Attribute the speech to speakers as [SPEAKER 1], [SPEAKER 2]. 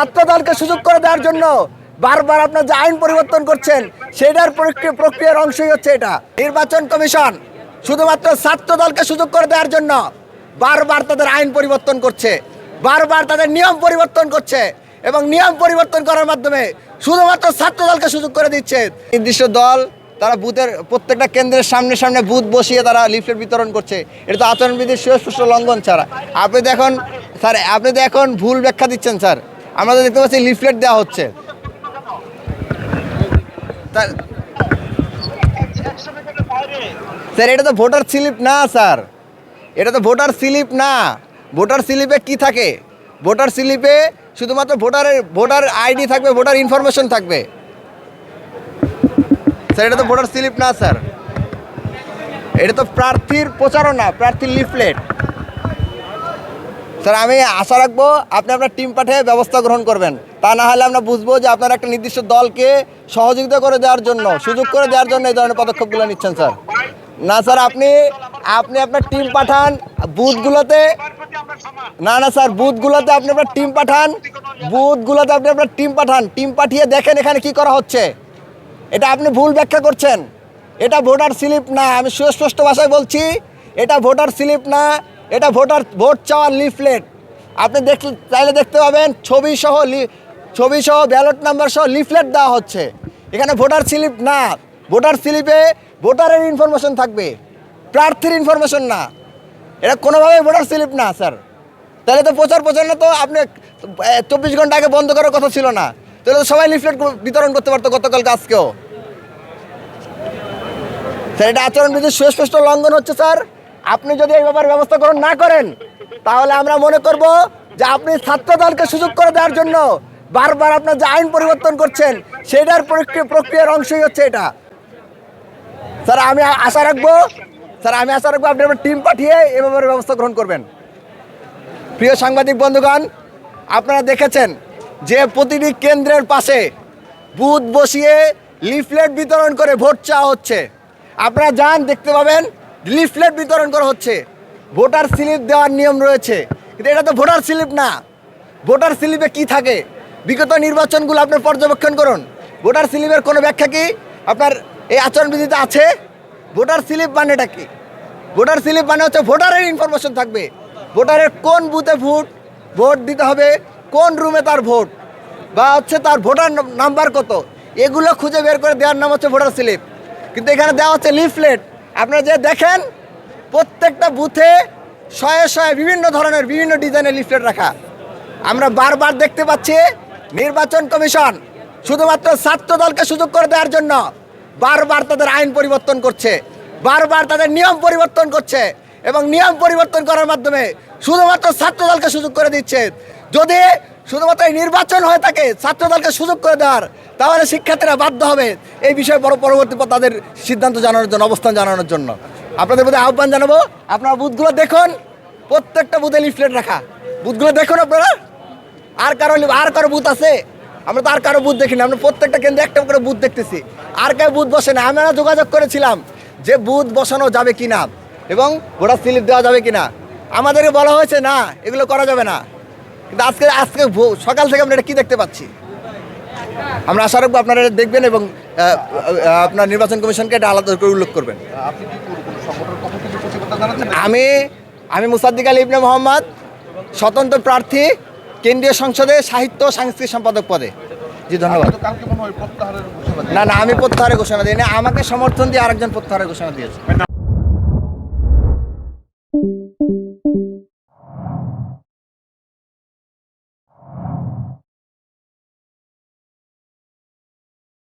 [SPEAKER 1] ছাত্র দলকে সুযোগ করে দেওয়ার জন্য বারবার আপনার যে আইন পরিবর্তন করছেন সেটার প্রক্রিয়ার অংশই হচ্ছে এটা। নির্বাচন কমিশন শুধুমাত্র ছাত্র দলকে সুযোগ করে দেওয়ার জন্য বারবার তাদের আইন পরিবর্তন করছে, বারবার তাদের নিয়ম পরিবর্তন করছে এবং নিয়ম পরিবর্তন করার মাধ্যমে শুধুমাত্র ছাত্র দলকে সুযোগ করে দিচ্ছে। নির্দিষ্ট দল, তারা বুথের প্রত্যেকটা কেন্দ্রের সামনে সামনে বুথ বসিয়ে তারা লিফলেট বিতরণ করছে। এটা তো আচরণবিধির সুস্পষ্ট লঙ্ঘন ছাড়া। আপনি তো এখন স্যার, আপনি তো এখন ভুল ব্যাখ্যা দিচ্ছেন, স্যার। আমরা তো দেখতে পাচ্ছি লিফলেট দেওয়া হচ্ছে। স্যার, এটা তো ভোটার স্লিপ না, স্যার। এটা তো ভোটার স্লিপ না। ভোটার স্লিপে কি থাকে? ভোটার স্লিপে শুধুমাত্র ভোটারের, ভোটার আইডি থাকবে, ভোটার ইনফরমেশন থাকবে। স্যার, এটা তো ভোটার স্লিপ না, স্যার। এটা তো প্রার্থীর প্রচারণা, প্রার্থীর লিফলেট। স্যার, আমি আশা রাখব আপনি আপনার টিম পাঠিয়ে ব্যবস্থা গ্রহণ করবেন। তা না হলে আমরা বুঝব যে আপনার একটা নির্দিষ্ট দলকে সহযোগিতা করে দেওয়ার জন্য, সুযোগ করে দেওয়ার জন্য এই ধরনের পদক্ষেপগুলো নিচ্ছেন, স্যার। না, স্যার, আপনি আপনি আপনার টিম পাঠান, বুথগুলোতে। না না, স্যার, বুথগুলোতে আপনি আপনার টিম পাঠান, বুথগুলোতে আপনি আপনার টিম পাঠান। টিম পাঠিয়ে দেখেন এখানে কি করা হচ্ছে। এটা আপনি ভুল ব্যাখ্যা করছেন। এটা ভোটার স্লিপ না, আমি সুস্পষ্ট ভাষায় বলছি, এটা ভোটার স্লিপ না এটা ভোটার, ভোট চাওয়ার লিফলেট। আপনি দেখ চাইলে দেখতে পাবেন ছবি সহ ছবি সহ ব্যালট নাম্বার সহ লিফলেট দেওয়া হচ্ছে। এখানে ভোটার স্লিপ না। ভোটার স্লিপে ভোটারের ইনফরমেশন থাকবে। প্রার্থীর ইনফরমেশন না। এটা কোনোভাবেই ভোটার স্লিপ না, স্যার। তাহলে তো প্রচার প্রচারণা তো আপনি চব্বিশ ঘণ্টা আগে বন্ধ করার কথা ছিল না। তাহলে তো সবাই লিফলেট বিতরণ করতে পারতো গতকালকে, আজকেও। স্যার, এটা আচরণবিধির সুস্পষ্ট লঙ্ঘন হচ্ছে, স্যার। আপনি যদি এই ব্যাপারে ব্যবস্থা গ্রহণ না করেন, তাহলে আমরা মনে করব যে আপনি ছাত্র দলকে সুযোগ করে দেওয়ার জন্য বারবার আপনার যে আইন পরিবর্তন করছেন সেটার প্রক্রিয়ার অংশই হচ্ছে এটা। স্যার, আমি আশা রাখব, স্যার, আমি আশা রাখব আপনি আপনার টিম পাঠিয়ে এ ব্যাপারে ব্যবস্থা গ্রহণ করবেন। প্রিয় সাংবাদিক বন্ধুগণ, আপনারা দেখেছেন যে প্রতিটি কেন্দ্রের পাশে বুথ বসিয়ে লিফলেট বিতরণ করে ভোট চাওয়া হচ্ছে। আপনারা যান, দেখতে পাবেন লিফলেট বিতরণ করা হচ্ছে। ভোটার স্লিপ দেওয়ার নিয়ম রয়েছে। কিন্তু এটা তো ভোটার স্লিপ না। ভোটার স্লিপে কি থাকে? বিগত নির্বাচনগুলো আপনি পর্যবেক্ষণ করুন। ভোটার স্লিপের কোনো ব্যাখ্যা কি? আপনার এই আচরণবিধিতে আছে? ভোটার স্লিপ মানেটা কি? ভোটার স্লিপ মানে হচ্ছে ভোটারের ইনফরমেশন থাকবে। ভোটারের কোন বুথে ভোট ভোট দিতে হবে, কোন রুমে তার ভোট, বা হচ্ছে তার ভোটার নাম্বার কত? এগুলো খুঁজে বের করে দেওয়ার নাম হচ্ছে ভোটার স্লিপ। কিন্তু এখানে দেওয়া হচ্ছে লিফলেট। আপনারা যে দেখেন, প্রত্যেকটা বুথে শয়ে শয়ে বিভিন্ন ধরনের, বিভিন্ন ডিজাইনের লিফলেট রাখা। আমরা বারবার দেখতে পাচ্ছি নির্বাচন কমিশন শুধুমাত্র ছাত্র দলকে সুযোগ করে দেওয়ার জন্য বারবার তাদের আইন পরিবর্তন করছে, বারবার তাদের নিয়ম পরিবর্তন করছে এবং নিয়ম পরিবর্তন করার মাধ্যমে শুধুমাত্র ছাত্র দলকে সুযোগ করে দিচ্ছে। যদি শুধুমাত্র এই নির্বাচন হয়ে থাকে ছাত্র দলকে সুযোগ করে দেওয়ার, তাহলে শিক্ষার্থীরা বাধ্য হবে এই বিষয়ে বড় পরবর্তী পর তাদের সিদ্ধান্ত জানানোর জন্য, অবস্থান জানানোর জন্য। আপনাদের প্রতি আহ্বান জানাব, আপনারা বুথগুলো দেখুন, প্রত্যেকটা বুথে লিফলেট রাখা। বুথগুলো দেখুন আপনারা। আর কারও আর কারও বুথ আছে? আমরা তো আর কারও বুথ দেখিনি, আমরা প্রত্যেকটা কেন্দ্রে একটা করে বুথ দেখতেছি। আর কারও বুথ বসে না, আমরা যোগাযোগ করেছিলাম যে বুথ বসানো যাবে কিনা এবং ভোটার স্লিপ দেওয়া যাবে কিনা। আমাদেরকে বলা হয়েছে, না, এগুলো করা যাবে না। কিন্তু আজকে আজকে সকাল থেকে আমরা এটা কি দেখতে পাচ্ছি? আমরা আশা রাখব আপনারা এটা দেখবেন এবং আপনার নির্বাচন কমিশনকে এটা আলাদা করে উল্লেখ করবেন। আমি আমি মুসাদ্দিক আলী ইবনে মোহাম্মদ স্বতন্ত্র প্রার্থী কেন্দ্রীয় সংসদে সাহিত্য সাংস্কৃতিক সম্পাদক পদে। জি ধন্যবাদ। না না আমি প্রত্যাহারের ঘোষণা দিই না আমাকে সমর্থন দিয়ে আরেকজন প্রত্যাহারের ঘোষণা দিয়েছে।